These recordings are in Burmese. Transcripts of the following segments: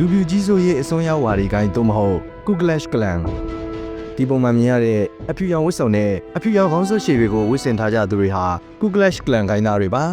လူပြူကြီးစိုးရဲ့အစွန်းရောက်ဝါဒီကိုင်းသို့မဟုတ် Kuklash Clan ဒီပုံမှာမြင်ရတဲ့အဖြူရောင်ဝတ်စုံနဲ့အဖြူရောင်ခေါင်းစွပ်ရှည်တွေကိုဝတ်ဆင်ထားကြသူတွေဟာ Kuklash Clan ကိုင်းသားတွေပါ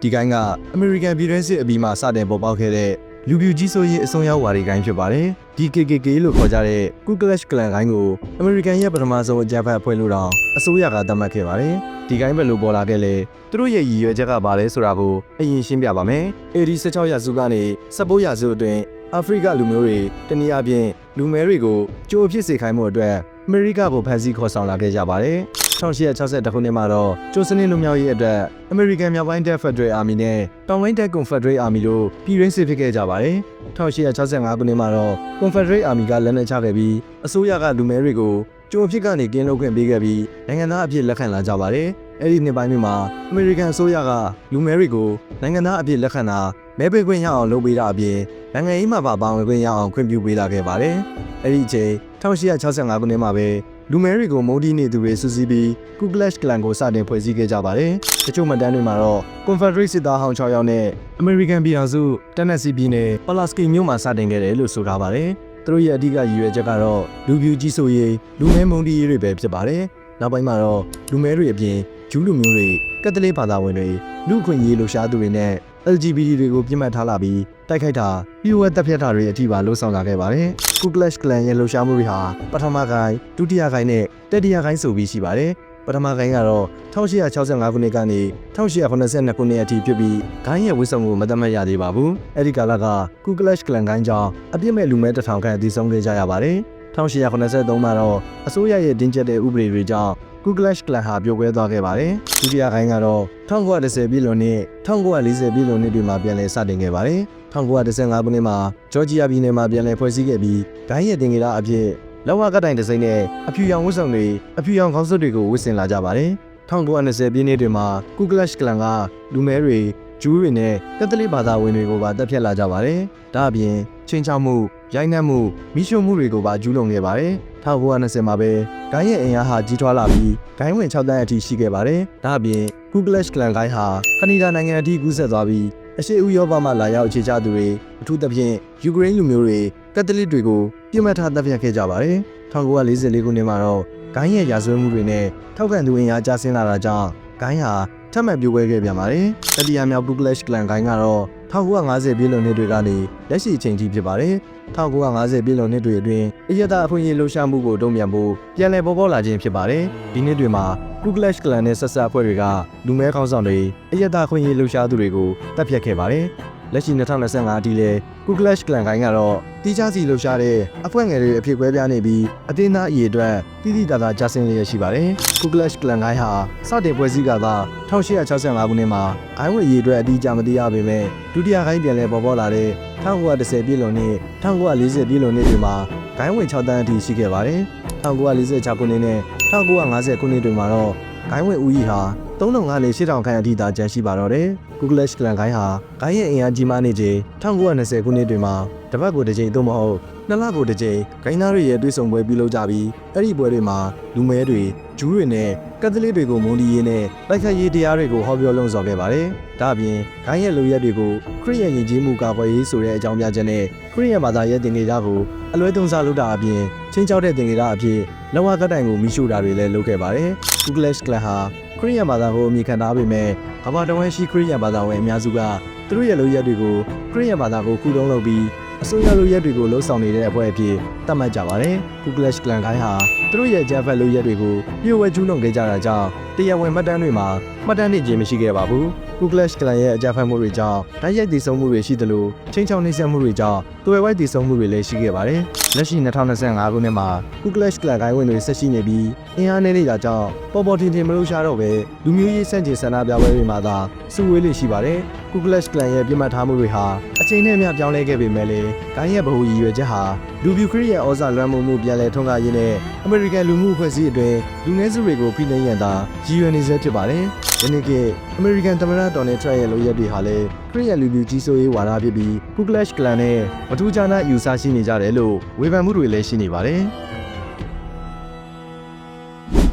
ဒီကိုင်းကအမေရိကန်ပြည်တွင်းစစ်အပြီးမှစတင်ပေါ်ပေါက်ခဲ့တဲ့လူပြူကြီးစိုးရဲ့အစွန်းရောက်ဝါဒီကိုင်းဖြစ်ပါတယ်ဒီ KKK လို့ခေါ်ကြတဲ့ Kuklash Clan ကိုင်းကိုအမေရိကန်ရဲ့ပထမဆုံးအကြမ်းဖက်အဖွဲ့လို့တောင်အစိုးရကသတ်မှတ်ခဲ့ပါတယ်ဒီကိုင်းဘယ်လိုပေါ်လာခဲ့လဲသူတို့ရဲ့ရည်ရွယ်ချက်ကဘာလဲဆိုတာကိုအရင်ရှင်းပြပါမယ်အေဒီ16ရာစုကနေ19ရာစုအတွင်း အာဖရိကလူမျိုးတွေတနည်းအားဖြင့်လူမဲတွေကိုကြိုးဖြစ်စေခိုင်းမှုအတွက်အမေရိကကိုဖန်ဆီးခေါ်ဆောင်လာခဲ့ကြပါတယ်1862ခုနှစ်မှာတော့ကျိုးစနစ်လူမျိုးရေးအတွက်အမေရိကန်မြောက်ပိုင်းတပ်ဖက်ဒရယ်အာမီနဲ့တောင်ပိုင်းတပ်ကွန်ဖက်ဒရယ်အာမီတို့ပြည်ရင်းစစ်ဖြစ်ခဲ့ကြပါတယ်1865ခုနှစ်မှာတော့ကွန်ဖက်ဒရယ်အာမီကလက်နက်ချခဲ့ပြီးအစိုးရကလူမဲတွေကိုကျိုးဖြစ်ကနေကင်းလို့ခွင့်ပေးခဲ့ပြီးနိုင်ငံသားအဖြစ်လက်ခံလာကြပါတယ်အဲ့ဒီနှစ်ပိုင်းတွေမှာအမေရိကန်အစိုးရကလူမဲတွေကိုနိုင်ငံသားအဖြစ်လက်ခံတာမဲပေးခွင့်ရအောင်လုပ်ပေးတာအပြင် နိုင်ငံရေးမှာပါပါဝင်ခွင့်ရအောင်ခွင့်ပြုပေးလာခဲ့ပါတယ်အဲ့ဒီအချိန်1865ခုနှစ်မှာပဲလူမဲတွေကိုမုံဒီနေသူတွေစုစည်းပြီးကူကလက်ကလန်ကိုစတင်ဖွဲ့စည်းခဲ့ကြပါတယ်။တချို့မှတ်တမ်းတွေမှာတော့ Confederate စစ်သားဟောင်း6ယောက်နဲ့ American ပြည်ထောင်စု Tennessee ပြည်နယ် Pulaski မြို့မှာစတင်ခဲ့တယ်လို့ဆိုထားပါတယ်။သူတို့ရဲ့အဓိကရည်ရွယ်ချက်ကတော့လူပြူကြီးဆိုရေးလူမဲမုံဒီရေးတွေပဲဖြစ်ပါတယ်။နောက်ပိုင်းမှာတော့လူမဲတွေအပြင်ဂျူးလူမျိုးတွေကက်သလစ်ဘာသာဝင်တွေလူခွင့်ရေးလှူရှားသူတွေနဲ့ LGBT တွေကိုပြစ်မှတ်ထားလာပြီးတိုက်ခိုက်တာပြည်ဝဲတပ်ဖြတ်တာတွေအထိပါလှုံ့ဆော်လာခဲ့ပါတယ်။ Kuklash Clan ရဲ့လှုပ်ရှားမှုတွေဟာပထမဂိုင်းဒုတိယဂိုင်းနဲ့တတိယဂိုင်းဆိုပြီးရှိပါတယ်။ပထမဂိုင်းကတော့1865ခုနှစ်ကနေ1882ခုနှစ်အထိဖြစ်ပြီးဂိုင်းရဲ့ဝစ်စုံကိုမသတ်မှတ်ရသေးပါဘူး။အဲဒီကာလက Kuklash Clan ဂိုင်းကြောင့်အပြစ်မဲ့လူမဲတစ်ထောင်ခန့်တည်ဆုံခဲ့ကြရပါတယ်။ 1883မှာတော့အစိုးရရဲ့တင်းကျပ်တဲ့ဥပဒေတွေကြောင့် Kuklash Clan ဟာပြိုကွဲသွားခဲ့ပါတယ်။ဒုတိယဂိုင်းကတော့1910ပြည်လွန်နဲ့1940ပြည်လွန်နှစ်တွေမှာပြန်လည်စတင်ခဲ့ပါတယ်။1915ခုနှစ်မှာဂျော်ဂျီယာပြည်နယ်မှာပြန်လည်ဖွဲ့စည်းခဲ့ပြီးဂိုင်းရဲ့တင်ကြတာအဖြစ်လောက်ဝကတိုင်တစ်စိမ့်နဲ့အဖြူရောင်ဝတ်စုံတွေအဖြူရောင်ခေါင်းစွပ်တွေကိုဝတ်ဆင်လာကြပါတယ်။1920ပြည်နှစ်တွေမှာ Kuklash Clan ကလူမဲတွေဂျူးတွေနဲ့ကက်သလစ်ဘာသာဝင်တွေကိုပါတပ်ဖြတ်လာကြပါတယ်။ဒါအပြင်ချင်းချောက်မှု ရိုက်နှက်မှုမိရှုမှုတွေကိုပါကျူးလွန်ခဲ့ပါတယ်။1920မှာပဲဂိုင်းရဲ့အင်အားဟာကြီးထွားလာပြီးဂိုင်းဝင်6တန်းအထိရှိခဲ့ပါတယ်။ဒါအပြင် Kuklash Clan ဂိုင်းဟာကနေဒါနိုင်ငံအထိကူးဆက်သွားပြီးအရှေ့ဥရောပမှလာရောက်အခြေချသူတွေအထူးသဖြင့်ယူကရိန်းလူမျိုးတွေကက်သလစ်တွေကိုပြစ်မှတ်ထားတပ်ဖြတ်ခဲ့ကြပါတယ်။1944ခုနှစ်မှာတော့ဂိုင်းရဲ့ရာဇဝတ်မှုတွေနဲ့ထောက်ခံသူအင်အားကျဆင်းလာတာကြောင့်ဂိုင်းဟာထပ်မံပြိုကွဲခဲ့ပြန်ပါတယ်။တတိယမြောက် Kuklash Clan ဂိုင်းကတော့1950ပြည်လွန်နှစ်တွေကနေလက်ရှိအချိန်ထိဖြစ်ပါတယ်။1950ပြည်လွန်နှစ်တွေအတွင်းအရတာအဖွင့်ရေးလှုပ်ရှားမှုကိုတုံ့ပြန်ဖို့ပြန်လည်ပေါ်ပေါက်လာခြင်းဖြစ်ပါတယ်။ဒီနှစ်တွေမှာ Kuklash Clan နဲ့ဆက်ဆက်အဖွဲ့တွေကလူမဲခေါင်းဆောင်တွေအရတာအခွင့်အရေးလှုပ်ရှားသူတွေကိုတပ်ဖြတ်ခဲ့ပါတယ်။ လက်ရှိ2025အထိလဲ Kuklash Clan ကိုင်းကတော့တီးခြားစီလှုပ်ရှားတဲ့အဖွဲ့ငယ်တွေအဖြစ်ကွဲပြားနေပြီးအတင်းသားအရေးအတွက်တိတိတသာကြာဆင်းလျက်ရှိပါတယ်။ Kuklash Clan ကိုင်းဟာစတင်ဖွဲ့စည်းကသာ1865ခုနှစ်မှာအိုင်းဝေရေးအတွက်အတိအကျမသိရပေမဲ့ဒုတိယခိုင်းပြန်လဲပေါ်ပေါ်လာတဲ့1910ပြည်လွန်နှစ်1940ပြည်လွန်နှစ်တွေမှာဂိုင်းဝင်6တန်းအထိရှိခဲ့ပါတယ်။1946ခုနှစ်နဲ့1950ခုနှစ်တွေမှာတော့ဂိုင်းဝင်ဦးကြီးဟာ 3000ကနေ8000ခန့်အထိသာကျန်ရှိပါတော့တယ်။ Google Clan ဂိုင်းဟာဂိုင်းရဲ့အင်အားကြီးမားနေခြင်း1920ခုနှစ်တွေမှာတပတ်ကိုတစ်ကြိမ်သို့မဟုတ်နှစ်လကိုတစ်ကြိမ်ဂိုင်းသားတွေရဲ့တွေ့ဆုံပွဲပြုလုပ်ကြပြီးအဲ့ဒီပွဲတွေမှာလူမဲတွေဂျူးတွေနဲ့ကက်သလစ်တွေကိုမုန်းတီးရေးနဲ့တိုက်ခိုက်ရေးတရားတွေကိုဟောပြောလုံဆော်ခဲ့ပါတယ်။ဒါ့အပြင်ဂိုင်းရဲ့လူရက်တွေကိုခရစ်ယာန်ယဉ်ကျေးမှုကာကွယ်ရေးဆိုတဲ့အကြောင်းပြချက်နဲ့ခရစ်ယာန်ဘာသာရဲ့တင်ကြတာကိုအလွဲသုံးစားလုပ်တာအပြင်ချင်းချောက်တဲ့တင်ကြတာအဖြစ်လောကကတိုင်ကိုမိရှို့တာတွေလည်းလုပ်ခဲ့ပါတယ်။ Google Clan ဟာခ ရစ်ယာန်ဘာသာကိုအမိခံထားပေမဲ့ကမ္ဘာတော်ဝန်ရှိခရစ်ယာန်ဘာသာဝင်အများစုကသူတို့ရဲ့လူရက်တွေကိုခရစ်ယာန်ဘာသာကိုကုတုံးလုပ်ပြီးအစိုးရလူရက်တွေကိုလှုပ်ဆောင်နေတဲ့အဖွဲ့အဖြစ်သတ်မှတ်ကြပါတယ်။ Google Clan ကိုင်းဟာသူတို့ရဲ့ဂျက်ဖက်လူရက်တွေကိုပြည့်ဝကျူးလွန်ခဲ့ကြတာကြောင့် တရားဝင်မှတ်တမ်းတွေမှာမှတ်တမ်းတင်ခြင်းမရှိခဲ့ပါဘူး။ Google Clan ရဲ့အကြမ်းဖက်မှုတွေကြောင့်တိုက်ရိုက်တည်ဆုံမှုတွေရှိသလိုချင်းချောင်းနှိမ့်ဆက်မှုတွေကြောင့်တွယ်ဝိုက်တည်ဆုံမှုတွေလည်းရှိခဲ့ပါတယ်။လက်ရှိ2025ခုနှစ်မှာ Google Clan ကိုင်းဝင်တွေဆက်ရှိနေပြီးအင်အားနည်းနေတာကြောင့်ပေါ်ပေါ်ထင်ထင်မလို့ရှားတော့ပဲလူမျိုးရေးစန့်ကျင်ဆန္ဒပြပွဲတွေမှာသာစုဝေးလေရှိပါတယ်။ Google Clan ရဲ့ပြစ်မှတ်ထားမှုတွေဟာအချိန်နဲ့အမျှပြောင်းလဲခဲ့ပေမဲ့လည်းဂိုင်းရဲ့ဗဟိုရည်ရွယ်ချက်ဟာလူပြူခရစ်ရဲ့ဩဇာလွှမ်းမိုးမှုပြန်လည်ထွန်းကားရေးနဲ့အမေရိကန်လူမှုအဖွဲ့အစည်းအတွင်းလူနည်းစုတွေကိုဖိနှိပ်ရန်သာရည်ရွယ်နေစေဖြစ်ပါတယ်။ဒီနေ့ကအမေရိကန်သမ္မတဒေါ်နယ်ထရန့်ရဲ့လုပ်ရက်တွေဟာလည်းခရစ်ယာန်လူမျိုးကြီးစိုးရေးဝါဒဖြစ်ပြီး Google Clan နဲ့မထူးခြားနာယူဆရှိနေကြတယ်လို့ဝေဖန်မှုတွေလည်းရှိနေပါတယ်။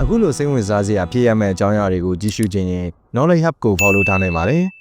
အခုလိုစိတ်ဝင်စားစရာဖြစ်ရမယ့်အကြောင်းအရာတွေကိုကြည့်ရှုခြင်းရင် Knowledge Hub ကို follow ထားနိုင်ပါတယ်။